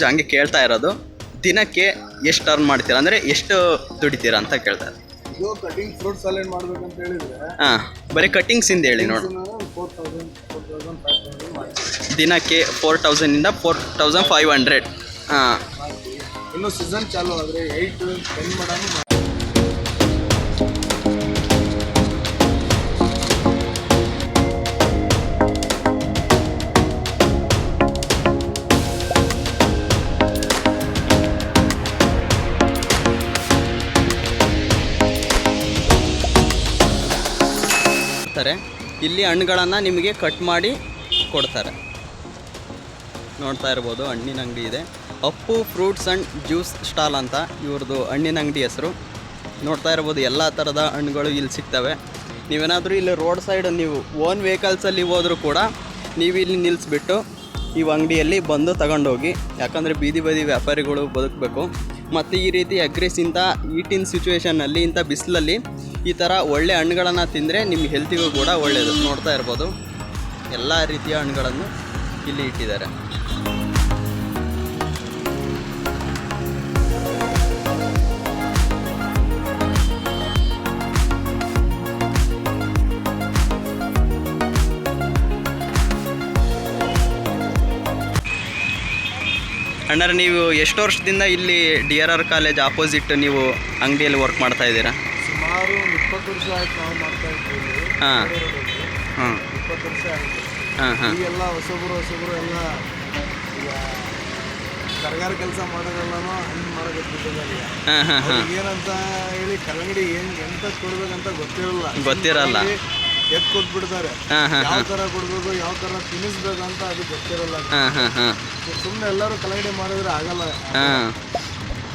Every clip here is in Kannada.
ಹಂಗೆ ಕೇಳ್ತಾ ಇರೋದು ದಿನಕ್ಕೆ ಎಷ್ಟು ಅರ್ನ್ ಮಾಡ್ತೀರಾ? ಅಂದರೆ ಎಷ್ಟು ದುಡಿತೀರಾ ಅಂತ ಕೇಳ್ತಾರೆ ಇದು ಕಟಿಂಗ್ ಫ್ರೂಟ್ ಇಂದ ಮಾಡ್ಬೇಕಂತ ಹೇಳಿದ್ರೆ ಹಾಂ ಬರೀ ಕಟ್ಟಿಂಗ್ಸಿಂದ ಹೇಳಿ ನೋಡಿ. ದಿನಕ್ಕೆ ತೌಸಂಡ್ ಫೋರ್ ತೌಸಂಡ್ ಇಂದ ತೌಸಂಡ್ ಮಾಡ್ತೀವಿ. ದಿನಕ್ಕೆ ಫೋರ್ ತೌಸಂಡಿಂದ ಫೋರ್ ತೌಸಂಡ್ ಫೈವ್ ಹಂಡ್ರೆಡ್ ಹಾಂ. ಇನ್ನು ಸೀಸನ್ ಚಾಲು ಆದರೆ ಏಯ್ಟ್ ಟೆನ್ ಮಾಡಾನು ಕೊಡ್ತಾರೆ ಇಲ್ಲಿ ಹಣ್ಣುಗಳನ್ನು ನಿಮಗೆ ಕಟ್ ಮಾಡಿ ಕೊಡ್ತಾರೆ. ನೋಡ್ತಾ ಇರ್ಬೋದು ಹಣ್ಣಿನ ಅಂಗಡಿ ಇದೆ. Appu fruits and juice stall ಅಂತ ಇವ್ರದ್ದು ಹಣ್ಣಿನ ಅಂಗಡಿ ಹೆಸರು. ನೋಡ್ತಾ ಇರ್ಬೋದು ಎಲ್ಲ ಥರದ ಹಣ್ಣುಗಳು ಇಲ್ಲಿ ಸಿಗ್ತವೆ. ನೀವೇನಾದರೂ ಇಲ್ಲಿ ರೋಡ್ ಸೈಡ್ ನೀವು ಓನ್ ವೆಹಿಕಲ್ಸಲ್ಲಿ ಹೋದರೂ ಕೂಡ ನೀವು ಇಲ್ಲಿ ನಿಲ್ಲಿಸ್ಬಿಟ್ಟು ಈ ಅಂಗಡಿಯಲ್ಲಿ ಬಂದು ತಗೊಂಡೋಗಿ, ಯಾಕಂದರೆ ಬೀದಿ ಬದಿ ವ್ಯಾಪಾರಿಗಳು ಬದುಕಬೇಕು. ಮತ್ತು ಈ ರೀತಿ ಅಗ್ರೆಸ್ ಇಂಥ ಈಟಿನ ಸಿಚುವೇಷನ್ನಲ್ಲಿ ಇಂಥ ಬಿಸಿಲಲ್ಲಿ ಈ ಥರ ಒಳ್ಳೆ ಹಣ್ಣುಗಳನ್ನು ತಿಂದರೆ ನಿಮ್ಮ ಹೆಲ್ತಿಗೂ ಕೂಡ ಒಳ್ಳೆಯದು ನೋಡ್ತಾ ಇರ್ಬೋದು. ಎಲ್ಲ ರೀತಿಯ ಹಣ್ಣುಗಳನ್ನು ಇಲ್ಲಿ ಇಟ್ಟಿದ್ದಾರೆ. ಅಣ್ಣಾರೆ, ನೀವು ಎಷ್ಟು ವರ್ಷದಿಂದ ಇಲ್ಲಿ D R R college opposite ನೀವು ಅಂಗಡಿಯಲ್ಲಿ ವರ್ಕ್ ಮಾಡ್ತಾ ಇದ್ದೀರಾ? ಸುಮಾರು ಇಪ್ಪತ್ತು ವರ್ಷ ಆಯ್ತು ನಾವು ಮಾಡ್ತಾ ಇದ್ದೀವಿ. ಹಾಂ. ಹಾಂ ಇಪ್ಪತ್ತು ವರ್ಷ ಆಯಿತು. ಹಾಂ ಹಾಂ. ಈಗೆಲ್ಲ ಹೊಸಬ್ರು ಹೊಸಬ್ರು ಎಲ್ಲ ಈಗ ಸರ್ಕಾರ ಕೆಲಸ ಮಾಡೋದೆಲ್ಲನೂ ಹಣ್ಣು ಮಾಡೋದಕ್ಕೆ ಹಾಂ ಹಾಂ ಹಾಂ. ಏನಂತ ಹೇಳಿ ಕಲ್ಲಂಗಡಿ ಹೆಂಗ್ ಎಂತ ಕೊಡ್ಬೇಕಂತ ಗೊತ್ತಿರಲ್ಲ. ಗೊತ್ತಿರಲ್ಲ. ಎತ್ ಕೊಟ್ಬಿಡ್ತಾರೆ. ಹಾಂ ಹಾಂ ಯಾವ ತರ ಕೊಡ್ಬೇಕು ಯಾವ ತರ ತಿನ್ನಿಸ್ಬೇಕು ಅಂತ ಅದು ಗೊತ್ತಿರಲ್ಲ. ಹಾಂ ಹಾಂ ಹಾಂ. ಸುಮ್ಮನೆ ಎಲ್ಲರೂ ಕಲ್ಲಂಗಡಿ ಮಾಡಿದ್ರೆ ಆಗಲ್ಲ. ಹಾಂ.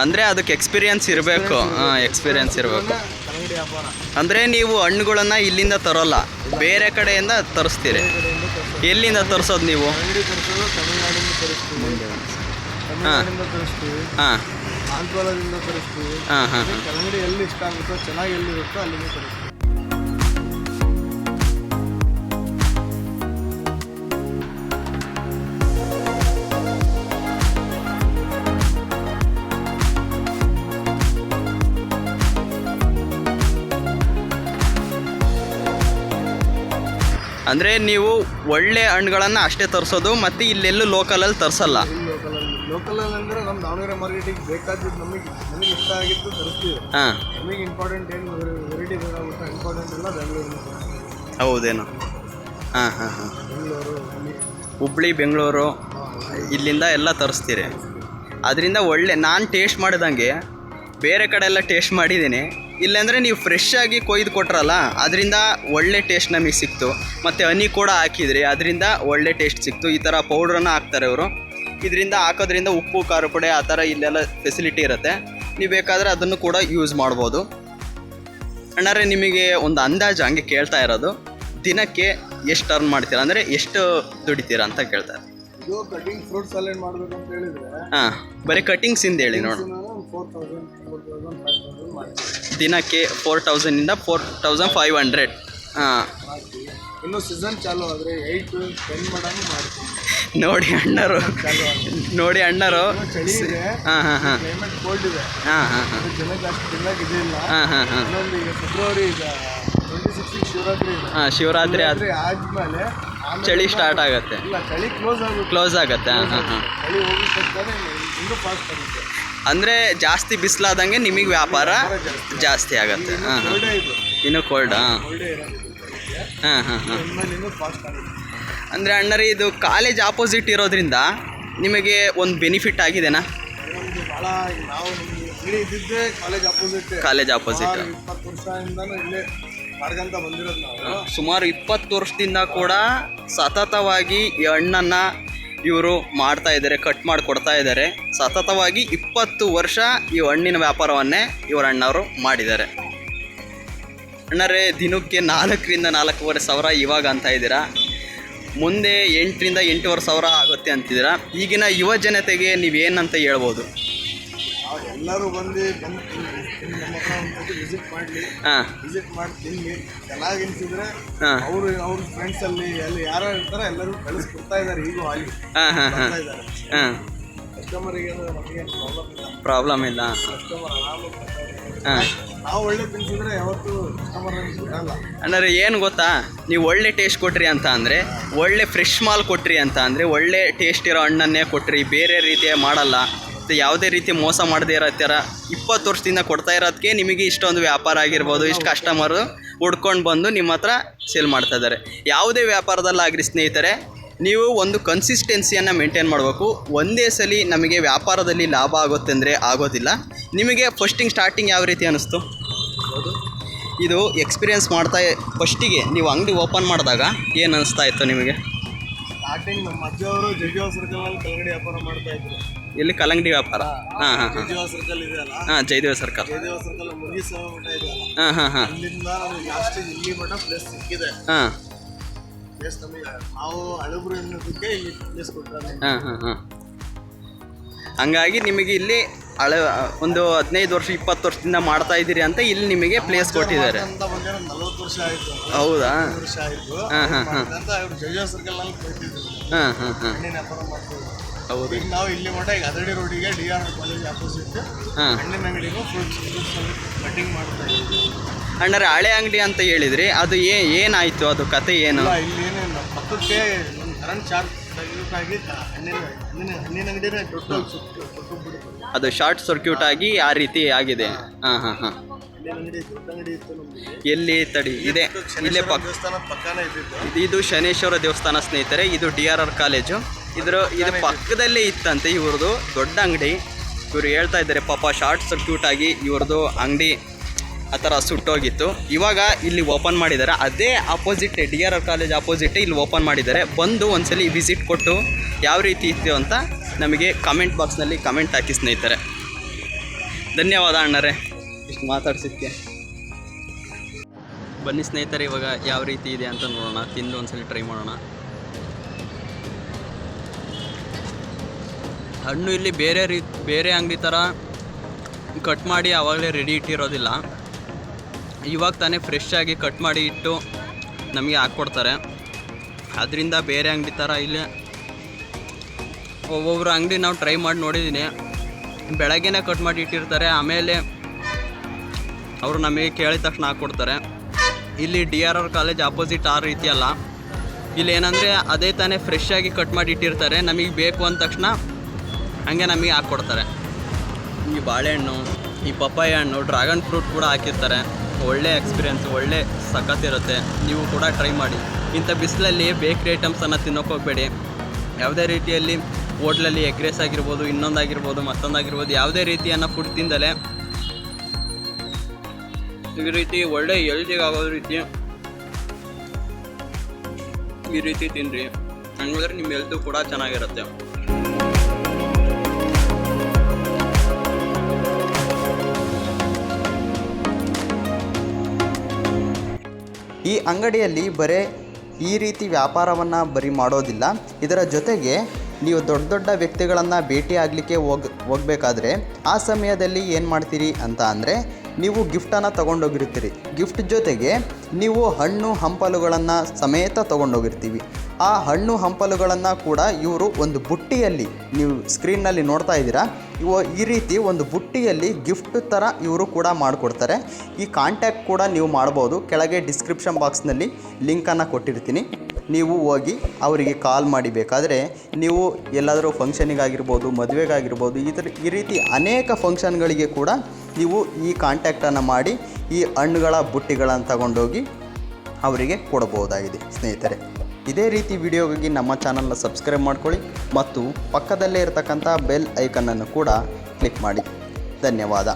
ಅಂದರೆ ಅದಕ್ಕೆ ಎಕ್ಸ್ಪೀರಿಯನ್ಸ್ ಇರಬೇಕು. ಹಾಂ ಎಕ್ಸ್ಪೀರಿಯನ್ಸ್ ಇರಬೇಕು. ಅಂದರೆ ನೀವು ಹಣ್ಣುಗಳನ್ನು ಇಲ್ಲಿಂದ ತರೋಲ್ಲ ಬೇರೆ ಕಡೆಯಿಂದ ತರಿಸ್ತೀರಿ. ಎಲ್ಲಿಂದ ತರಿಸೋದು ನೀವು? ಹಾಂ ಹಾಂ ಹಾಂ ತರಿಸ್ತೀವಿ. ಹಾಂ ಹಾಂ. ಹಾಂ. ಹಾಂ ತರಿಸ್ತೀವಿ. ಹಾಂ ಹಾಂ ಹಾಂ. ಕಲ್ಲಂಗಡಿ ಎಲ್ಲಿ ಇಷ್ಟ ಆಗುತ್ತೋ ಚೆನ್ನಾಗಿ ಹಾಂ ಇರುತ್ತೋ ಅಲ್ಲಿಂದ ತರಿಸ್ತೀವಿ. ಅಂದರೆ ನೀವು ಒಳ್ಳೆ ಹಣ್ಣುಗಳನ್ನು ಅಷ್ಟೇ ತರಿಸೋದು ಮತ್ತು ಇಲ್ಲೆಲ್ಲೂ ಲೋಕಲಲ್ಲಿ ತರಿಸಲ್ಲ? ಲೋಕಲಲ್ಲಿ ಅಂದರೆ ನಮ್ಮ ದಾವಣಗೆರೆ ಮಾರ್ಕೆಟಿಗೆ ಬೇಕಾದದ್ದು ನಮಗೆ ನಮಗೆ ಇಷ್ಟ ಆಗಿದ್ದು ತರಿಸ್ತೀವಿ. ಹಾಂ. ನಮಗೆ ಇಂಪಾರ್ಟೆಂಟ್ ಏನು ವೆರೈಟಿ ಬೇಕಾಗುತ್ತೆ ಇಂಪಾರ್ಟೆಂಟ್ ಎಲ್ಲ ತರಿಸ್ತೀವಿ. ಹೌದೇನು? ಹಾಂ ಹಾಂ ಹಾಂ. ಬೆಂಗಳೂರು ಹುಬ್ಳಿ ಬೆಂಗಳೂರು ಇಲ್ಲಿಂದ ಎಲ್ಲ ತರಿಸ್ತೀರಿ. ಅದರಿಂದ ಒಳ್ಳೆ ನಾನು ಟೇಸ್ಟ್ ಮಾಡಿದಂಗೆ ಬೇರೆ ಕಡೆ ಎಲ್ಲ ಟೇಸ್ಟ್ ಮಾಡಿದ್ದೀನಿ. ಇಲ್ಲಾಂದರೆ ನೀವು ಫ್ರೆಶ್ ಆಗಿ ಕೊಯ್ದು ಕೊಟ್ರಲ್ಲ ಅದರಿಂದ ಒಳ್ಳೆ ಟೇಸ್ಟ್ ನಮಗೆ ಸಿಕ್ತು. ಮತ್ತು ಹನಿ ಕೂಡ ಹಾಕಿದ್ರಿ ಅದರಿಂದ ಒಳ್ಳೆ ಟೇಸ್ಟ್ ಸಿಕ್ತು. ಈ ಥರ ಪೌಡ್ರನ್ನು ಹಾಕ್ತಾರೆ ಅವರು ಇದರಿಂದ ಹಾಕೋದ್ರಿಂದ ಉಪ್ಪು ಖಾರ ಪುಡಿ ಆ ಥರ ಇಲ್ಲೆಲ್ಲ ಫೆಸಿಲಿಟಿ ಇರುತ್ತೆ. ನೀವು ಬೇಕಾದರೆ ಅದನ್ನು ಕೂಡ ಯೂಸ್ ಮಾಡ್ಬೋದು. ಅಣ್ಣಾರೆ ನಿಮಗೆ ಒಂದು ಅಂದಾಜು ಹಂಗೆ ಕೇಳ್ತಾ ಇರೋದು. ದಿನಕ್ಕೆ ಎಷ್ಟು ಅರ್ನ್ ಮಾಡ್ತೀರಾ? ಅಂದರೆ ಎಷ್ಟು ದುಡಿತೀರಾ ಅಂತ ಕೇಳ್ತಾರೆ ಇದು ಕಟಿಂಗ್ ಫ್ರೂಟ್ ಸಾಲೆಡ್ ಮಾಡ್ಬೇಕಂತ ಹೇಳಿದ್ರೆ ಹಾಂ ಬರೀ ಕಟಿಂಗ್ಸಿಂದ ಹೇಳಿ ನೋಡಿ. Four thousand four thousand five thousand ಮಾಡ್ತೀವಿ ದಿನಕ್ಕೆ ಫೋರ್ ತೌಸಂಡಿಂದ ಫೋರ್ ತೌಸಂಡ್ ಫೈವ್ ಹಂಡ್ರೆಡ್ ಹಾಂ. ಮಾಡ್ತೀವಿ ಇನ್ನು ಸೀಸನ್ ಚಾಲು ಆದರೆ ಏಯ್ಟ್ ಟೆನ್ ಮಾಡಿ ಮಾಡ್ತೀವಿ ನೋಡಿ ಅಣ್ಣರು. ನೋಡಿ ಅಣ್ಣರು. ಇನ್ನು ಚಳಿ ಇದೆ. ಹಾಂ ಹಾಂ ಹಾಂ. ಕ್ಲೈಮೇಟ್ ಕೋಲ್ಡ್ ಇದೆ. ಹಾಂ ಹಾಂ ಹಾಂ. ಜನಕ್ಕೆ ಅಷ್ಟು ತಿನ್ನಕ್ಕೆ ಇದಿಲ್ಲ ಹಾಂ ಹಾಂ ಹಾಂ. ಇನ್ನೊಂದು ಈಗ ಫೆಬ್ರವರಿ ಈಗ ಟ್ವೆಂಟಿ ಸಿಕ್ಸ್ ಶಿವರಾತ್ರಿ ಇದೆ. ಹಾಂ ಶಿವರಾತ್ರಿ ಆದ ಶಿವರಾತ್ರಿ ಆದ್ಮೇಲೆ ಆಮೇಲೆ ಚಳಿ ಸ್ಟಾರ್ಟ್ ಆಗುತ್ತೆ. ಇಲ್ಲ ಚಳಿ ಕ್ಲೋಸ್ ಆಗುತ್ತೆ. ಕ್ಲೋಸ್ ಆಗುತ್ತೆ. ಹಾಂ ಹಾಂ ಹಾಂ. ಚಳಿ ಹೋಗಿಸ್ತಾರೆ ಇನ್ನೂ ಫಾಸ್ಟ್ ಆಗುತ್ತೆ ಅಂದರೆ ಜಾಸ್ತಿ ಬಿಸಿಲಾದಂಗೆ ನಿಮಗೆ ವ್ಯಾಪಾರ ಜಾಸ್ತಿ ಆಗುತ್ತೆ. ಹಾಂ ಕೋಲ್ಡೇ ಇದು ಇನ್ನೂ ಕೋಲ್ಡ್ ಹಾಂ. ಹಾಂ ಹಾಂ ಹಾಂ. ಅಂದರೆ ಅಣ್ಣರಿ, ಇದು ಕಾಲೇಜ್ ಆಪೋಸಿಟ್ ಇರೋದ್ರಿಂದ ನಿಮಗೆ ಒಂದು ಬೆನಿಫಿಟ್ ಆಗಿದೆನಾ? ಕಾಲೇಜ್ ಆಪೋಸಿಟ್ ಸುಮಾರು ಇಪ್ಪತ್ತು ವರ್ಷದಿಂದ ಕೂಡ ಸತತವಾಗಿ ಈ ಹಣ್ಣನ್ನು ಇವರು ಮಾಡ್ತಾ ಇದ್ದಾರೆ ಕಟ್ ಮಾಡಿ ಕೊಡ್ತಾ ಇದ್ದಾರೆ. ಸತತವಾಗಿ ಇಪ್ಪತ್ತು ವರ್ಷ ಈ ಹಣ್ಣಿನ ವ್ಯಾಪಾರವನ್ನೇ ಇವರ ಅಣ್ಣವರು ಮಾಡಿದ್ದಾರೆ. ಅಣ್ಣರೇ, ದಿನಕ್ಕೆ ನಾಲ್ಕರಿಂದ ನಾಲ್ಕೂವರೆ ಸಾವಿರ ಇವಾಗ ಅಂತ ಇದ್ದೀರಾ? ಮುಂದೆ ಎಂಟರಿಂದ ಎಂಟೂವರೆ ಸಾವಿರ ಆಗುತ್ತೆ ಅಂತಿದ್ದೀರಾ? ಈಗಿನ ಯುವ ಜನತೆಗೆ ನೀವೇನಂತ ಹೇಳ್ಬೋದು? ಎಲ್ಲರೂ ಬಂದು ವಿಸಿಟ್ ಮಾಡಲಿ ಹಾಂ. ವಿಸಿಟ್ ಮಾಡಿ ತಿನ್ನಿ ಚೆನ್ನಾಗಿ ಅನ್ಸಿದ್ರೆ ಹಾಂ. ಅವರು ಅವ್ರ ಫ್ರೆಂಡ್ಸ್ ಅಲ್ಲಿ ಅಲ್ಲಿ ಯಾರು ಇರ್ತಾರೆ ಎಲ್ಲರೂ ಕಳಿಸ್ಕೊಡ್ತಾ ಇದ್ದಾರೆ ಈಗೂ ಅಲ್ಲಿ ಹಾಂ ಹಾಂ ಹಾಂ. ಬರ್ತಾ ಇದ್ದಾರೆ ಹಾಂ. ಕಸ್ಟಮರಿಗೆ ನಮಗೆ ಪ್ರಾಬ್ಲಮ್ ಇಲ್ಲ. ಪ್ರಾಬ್ಲಮ್ ಇಲ್ಲ. ಕಸ್ಟಮರ್ ಆರಾಮಾಗಿ ಹಾಂ. ನಾವು ಒಳ್ಳೆ ತಿನ್ಸಿದ್ರೆ ಯಾವತ್ತು ಕಸ್ಟಮರ್ ಬಿಡಲ್ಲ ಅಂದರೆ ಏನು ಗೊತ್ತಾ? ನೀವು ಒಳ್ಳೆ ಟೇಸ್ಟ್ ಕೊಟ್ರಿ ಅಂತ ಅಂದರೆ ಒಳ್ಳೆ ಫ್ರೆಶ್ ಮಾಲ್ ಕೊಟ್ರಿ ಅಂತ ಅಂದರೆ ಒಳ್ಳೆ ಟೇಸ್ಟ್ ಇರೋ ಹಣ್ಣನ್ನೇ ಕೊಟ್ರಿ ಬೇರೆ ರೀತಿಯ ಮಾಡಲ್ಲ. ಮತ್ತು ಯಾವುದೇ ರೀತಿ ಮೋಸ ಮಾಡದೇ ಇರೋ ಥರ ಇಪ್ಪತ್ತು ವರ್ಷದಿಂದ ಕೊಡ್ತಾ ಇರೋದಕ್ಕೆ ನಿಮಗೆ ಇಷ್ಟೊಂದು ವ್ಯಾಪಾರ ಆಗಿರ್ಬೋದು ಇಷ್ಟು ಕಸ್ಟಮರು ಹುಡ್ಕೊಂಡು ಬಂದು ನಿಮ್ಮ ಹತ್ರ ಸೇಲ್ ಮಾಡ್ತಾ ಇದ್ದಾರೆ. ಯಾವುದೇ ವ್ಯಾಪಾರದಲ್ಲಾಗ್ರಿ ಸ್ನೇಹಿತರೆ ನೀವು ಒಂದು ಕನ್ಸಿಸ್ಟೆನ್ಸಿಯನ್ನು ಮೇಂಟೈನ್ ಮಾಡಬೇಕು. ಒಂದೇ ಸಲ ನಮಗೆ ವ್ಯಾಪಾರದಲ್ಲಿ ಲಾಭ ಆಗುತ್ತೆ ಅಂದರೆ ಆಗೋದಿಲ್ಲ. ನಿಮಗೆ ಫಸ್ಟಿಂಗ್ ಸ್ಟಾರ್ಟಿಂಗ್ ಯಾವ ರೀತಿ ಅನ್ನಿಸ್ತು? ಇದು ಎಕ್ಸ್ಪೀರಿಯನ್ಸ್ ಮಾಡ್ತಾ ಫಸ್ಟಿಗೆ ನೀವು ಅಂಗಡಿ ಓಪನ್ ಮಾಡಿದಾಗ ಏನು ಅನಿಸ್ತಾ ಇತ್ತು ನಿಮಗೆ? ಸ್ಟಾರ್ಟಿಂಗ್ ನಮ್ಮ ಅಜ್ಜಿಯವರು ಜಗ್ಗಿ ಸರ್ಕಲಲ್ಲಿ ಕಲ್ಗಡಿ ವ್ಯಾಪಾರ ಮಾಡ್ತಾ ಇದ್ರು. ಎಲ್ಲಿ ಕಲ್ಲಂಗಡಿ ವ್ಯಾಪಾರ. ಹಾಂ ಹಾಂ ಹಾಂ ಸರ್ಕಲ್ ಜಯದೇವ ಸರ್ಕಲ್ ಜಯದೇವ ಹಾಂ ಹಾಂ ಹಾಂ. ಅಲ್ಲಿಂದ ನಮಗೆ ಲಾಸ್ಟ್ ಇಲ್ಲಿ ಮಠ ಪ್ಲೇಸ್ ಸಿಕ್ಕಿದೆ. ಹಾಂ. ಪ್ಲೇಸ್ ನಮಗೆ ನಾವು ಹಳಬ್ರು ಎನ್ನೋದಕ್ಕೆ ಇಲ್ಲಿ ಪ್ಲೇಸ್ ಕೊಟ್ಟರೆ ಹಾಂ ಹಾಂ ಹಾಂ. ಹಂಗಾಗಿ ನಿಮಗೆ ಇಲ್ಲಿ ಹಳೆ ಒಂದು ಹದಿನೈದು ವರ್ಷ ಇಪ್ಪತ್ತು ವರ್ಷದಿಂದ ಮಾಡ್ತಾ ಇದ್ದೀರಿ ಅಂತ ಇಲ್ಲಿ ನಿಮಗೆ ಪ್ಲೇಸ್ ಕೊಟ್ಟಿದ್ದಾರೆ. ಅಂತ ಬಂದಿರೋ ನಲ್ವತ್ತು ವರ್ಷ ಆಯ್ತು. ಹೌದಾ? ವರ್ಷ ಆಯ್ತು. ಹಾಂ ಹಾಂ ಹಾಂ. ಜಯದೇವ ಸರ್ಕಲ್ ಹಾಂ ಹಾಂ ಹೌದು. ನಾವು ಇಲ್ಲಿ ಮಟ್ಟ ಈಗ ಅದರಡಿ ರೋಡಿಗೆ ಡಿ ಆರ್ ಕಾಲೇಜ್ ಆಪೋಸಿಟ್ ಹಾಂ. ಹಣ್ಣಿನ ಅಂಗಡಿಗೂ ಫ್ರೂಟ್ಸ್ ಕಟಿಂಗ್ ಮಾಡ್ತಾ ಇದ್ದೀವಿ. ಅಣ್ಣರೆ ಹಳೆ ಅಂಗಡಿ ಅಂತ ಹೇಳಿದ್ರಿ ಅದು ಏ ಏನಾಯಿತು? ಅದು ಕತೆ ಏನು? ಇಲ್ಲ ಇಲ್ಲಿ ಏನೇನು ಪಕ್ಕಕ್ಕೆ ಒಂದು ಕರೆಂಟ್ ಚಾರ್ಜ್ ಆಗಿ ಹಣ್ಣಿನ ಹಣ್ಣಿನ ಹಣ್ಣಿನ ಅಂಗಡಿನೇ ಸುಟ್ಟು ಸುಟ್ಟು ಅದು ಶಾರ್ಟ್ ಸರ್ಕ್ಯೂಟ್ ಆಗಿ ಆ ರೀತಿ ಆಗಿದೆ. ಹಾಂ. ಹಾಂ ಹಾಂ ಹಣ್ಣಿನ ಅಂಗಡಿ ದೊಡ್ಡ ಅಂಗಡಿ ಇತ್ತು ನಮಗೆ ಎಲ್ಲಿ ತಡಿ ಇದೆ. ಇಲ್ಲೇ ಪಕ್ಕ ದೇವಸ್ಥಾನ ಪಕ್ಕನೇ ಇದ್ದಿದ್ದು. ಇದು- ಇದು ಶನೇಶ್ವರ ದೇವಸ್ಥಾನ ಸ್ನೇಹಿತರೆ ಇದು ಡಿ ಆರ್ ಆರ್ ಕಾಲೇಜು. ಇದ್ರ ಇದು ಪಕ್ಕದಲ್ಲೇ ಇತ್ತಂತೆ ಇವ್ರದ್ದು ದೊಡ್ಡ ಅಂಗಡಿ. ಇವರು ಹೇಳ್ತಾ ಇದ್ದಾರೆ ಪಾಪ ಶಾರ್ಟ್ ಸರ್ಕ್ಯೂಟ್ ಆಗಿ ಇವ್ರದ್ದು ಅಂಗಡಿ ಆ ಥರ ಸುಟ್ಟೋಗಿತ್ತು. ಇವಾಗ ಇಲ್ಲಿ ಓಪನ್ ಮಾಡಿದ್ದಾರೆ. ಅದೇ opposite D R R college opposite ಇಲ್ಲಿ ಓಪನ್ ಮಾಡಿದ್ದಾರೆ. ಬಂದು ಒಂದ್ಸಲಿ ವಿಸಿಟ್ ಕೊಟ್ಟು ಯಾವ ರೀತಿ ಇತ್ತು ಅಂತ ನಮಗೆ ಕಮೆಂಟ್ ಬಾಕ್ಸ್ನಲ್ಲಿ ಕಮೆಂಟ್ ಹಾಕಿ ಸ್ನೇಹಿತರೆ. ಧನ್ಯವಾದ ಅಣ್ಣರೇ ಇಷ್ಟು ಮಾತಾಡ್ಸಿದ್ಕೆ ಬನ್ನಿ ಸ್ನೇಹಿತರೆ ಇವಾಗ ಯಾವ ರೀತಿ ಇದೆ ಅಂತ ನೋಡೋಣ. ತಿಂದು ಒಂದ್ಸಲಿ ಟ್ರೈ ಮಾಡೋಣ. ಹಣ್ಣು ಇಲ್ಲಿ ಬೇರೆ ರೀ, ಬೇರೆ ಅಂಗಡಿ ಥರ ಕಟ್ ಮಾಡಿ ಆವಾಗಲೇ ರೆಡಿ ಇಟ್ಟಿರೋದಿಲ್ಲ. ಇವಾಗ ತಾನೇ ಫ್ರೆಶ್ ಆಗಿ ಕಟ್ ಮಾಡಿ ಇಟ್ಟು ನಮಗೆ ಹಾಕ್ಕೊಡ್ತಾರೆ. ಅದರಿಂದ ಬೇರೆ ಅಂಗಡಿ ಥರ ಇಲ್ಲಿ ಒಬ್ಬೊಬ್ಬರು ಅಂಗಡಿ ನಾವು ಟ್ರೈ ಮಾಡಿ ನೋಡಿದ್ದೀನಿ ಬೆಳಗ್ಗೆನೇ ಕಟ್ ಮಾಡಿ ಇಟ್ಟಿರ್ತಾರೆ. ಆಮೇಲೆ ಅವರು ನಮಗೆ ಕೇಳಿದ ತಕ್ಷಣ ಹಾಕ್ಕೊಡ್ತಾರೆ. ಇಲ್ಲಿ D R R college opposite ಆ ರೀತಿಯಲ್ಲ. ಇಲ್ಲಿ ಏನಂದರೆ ಅದೇ ತಾನೇ ಫ್ರೆಶ್ ಆಗಿ ಕಟ್ ಮಾಡಿ ಇಟ್ಟಿರ್ತಾರೆ. ನಮಗೆ ಬೇಕು ಅಂದ ತಕ್ಷಣ ಹಂಗೆ ನಮಗೆ ಹಾಕ್ಕೊಡ್ತಾರೆ. ಈ ಬಾಳೆಹಣ್ಣು, ಈ ಪಪ್ಪಾಯ ಹಣ್ಣು, ಡ್ರ್ಯಾಗನ್ ಫ್ರೂಟ್ ಕೂಡ ಹಾಕಿರ್ತಾರೆ. ಒಳ್ಳೆ ಎಕ್ಸ್ಪೀರಿಯನ್ಸ್ ಒಳ್ಳೆ ಸಖತ್ತಿರುತ್ತೆ ನೀವು ಕೂಡ ಟ್ರೈ ಮಾಡಿ. ಇಂಥ ಬಿಸಿಲಲ್ಲಿ ಬೇಕ್ರಿ ಐಟಮ್ಸನ್ನು ತಿನ್ನೋಕೆ ಹೋಗಬೇಡಿ. ಯಾವುದೇ ರೀತಿಯಲ್ಲಿ ಹೋಟ್ಲಲ್ಲಿ ಎಗ್ ರೈಸ್ ಆಗಿರ್ಬೋದು, ಇನ್ನೊಂದಾಗಿರ್ಬೋದು, ಮತ್ತೊಂದಾಗಿರ್ಬೋದು, ಯಾವುದೇ ರೀತಿಯನ್ನು ಫುಡ್ ತಿಂದಲೇ ಈ ರೀತಿ ಒಳ್ಳೆ ಎಲ್ಜಿಗೆ ಆಗೋ ರೀತಿ ಈ ರೀತಿ ತಿನ್ನಿರಿ ಹಂಗಾದ್ರೆ ನಿಮ್ಮ ಹೆಲ್ತು ಕೂಡ ಚೆನ್ನಾಗಿರುತ್ತೆ. ಈ ಅಂಗಡಿಯಲ್ಲಿ ಬರೇ ಈ ರೀತಿ ವ್ಯಾಪಾರವನ್ನು ಬರೀ ಮಾಡೋದಿಲ್ಲ. ಇದರ ಜೊತೆಗೆ ನೀವು ದೊಡ್ಡ ದೊಡ್ಡ ವ್ಯಕ್ತಿಗಳನ್ನು ಭೇಟಿ ಆಗಲಿಕ್ಕೆ ಹೋಗ್, ಹೋಗಬೇಕಾದ್ರೆ ಆ ಸಮಯದಲ್ಲಿ ಏನು ಮಾಡ್ತೀರಿ ಅಂತ ಅಂದರೆ ನೀವು ಗಿಫ್ಟನ್ನು ತೊಗೊಂಡೋಗಿರ್ತೀರಿ. ಗಿಫ್ಟ್ ಜೊತೆಗೆ ನೀವು ಹಣ್ಣು, ಹಂಪಲುಗಳನ್ನು ಸಮೇತ ತೊಗೊಂಡೋಗಿರ್ತೀವಿ. ಆ ಹಣ್ಣು ಹಂಪಲುಗಳನ್ನು ಕೂಡ ಇವರು ಒಂದು ಬುಟ್ಟಿಯಲ್ಲಿ ನೀವು ಸ್ಕ್ರೀನ್ನಲ್ಲಿ ನೋಡ್ತಾ ಇದ್ದೀರಾ. ಇವ ಈ ರೀತಿ ಒಂದು ಬುಟ್ಟಿಯಲ್ಲಿ ಗಿಫ್ಟ್ ಥರ ಇವರು ಕೂಡ ಮಾಡಿಕೊಡ್ತಾರೆ. ಈ ಕಾಂಟ್ಯಾಕ್ಟ್ ಕೂಡ ನೀವು ಮಾಡ್ಬೋದು. ಕೆಳಗೆ ಡಿಸ್ಕ್ರಿಪ್ಷನ್ ಬಾಕ್ಸ್ನಲ್ಲಿ ಲಿಂಕನ್ನು ಕೊಟ್ಟಿರ್ತೀನಿ. ನೀವು ಹೋಗಿ ಅವರಿಗೆ ಕಾಲ್ ಮಾಡಿ ಬೇಕಾದರೆ ನೀವು ಎಲ್ಲಾದರೂ ಫಂಕ್ಷನಿಗಾಗಿರ್ಬೋದು ಮದುವೆಗಾಗಿರ್ಬೋದು, ಈ ಥರ ಈ ರೀತಿ ಅನೇಕ ಫಂಕ್ಷನ್ಗಳಿಗೆ ಕೂಡ ನೀವು ಈ ಕಾಂಟ್ಯಾಕ್ಟನ್ನು ಮಾಡಿ ಈ ಹಣ್ಣುಗಳ ಬುಟ್ಟಿಗಳನ್ನು ತಗೊಂಡೋಗಿ ಅವರಿಗೆ ಕೊಡಬಹುದಾಗಿದೆ ಸ್ನೇಹಿತರೆ. ಇದೇ ರೀತಿ ವಿಡಿಯೋಗಾಗಿ ನಮ್ಮ ಚಾನಲ್ನ ಸಬ್ಸ್ಕ್ರೈಬ್ ಮಾಡ್ಕೊಳ್ಳಿ ಮತ್ತು ಪಕ್ಕದಲ್ಲೇ ಇರತಕ್ಕಂಥ ಬೆಲ್ ಐಕನನ್ನು ಕೂಡ ಕ್ಲಿಕ್ ಮಾಡಿ. ಧನ್ಯವಾದ.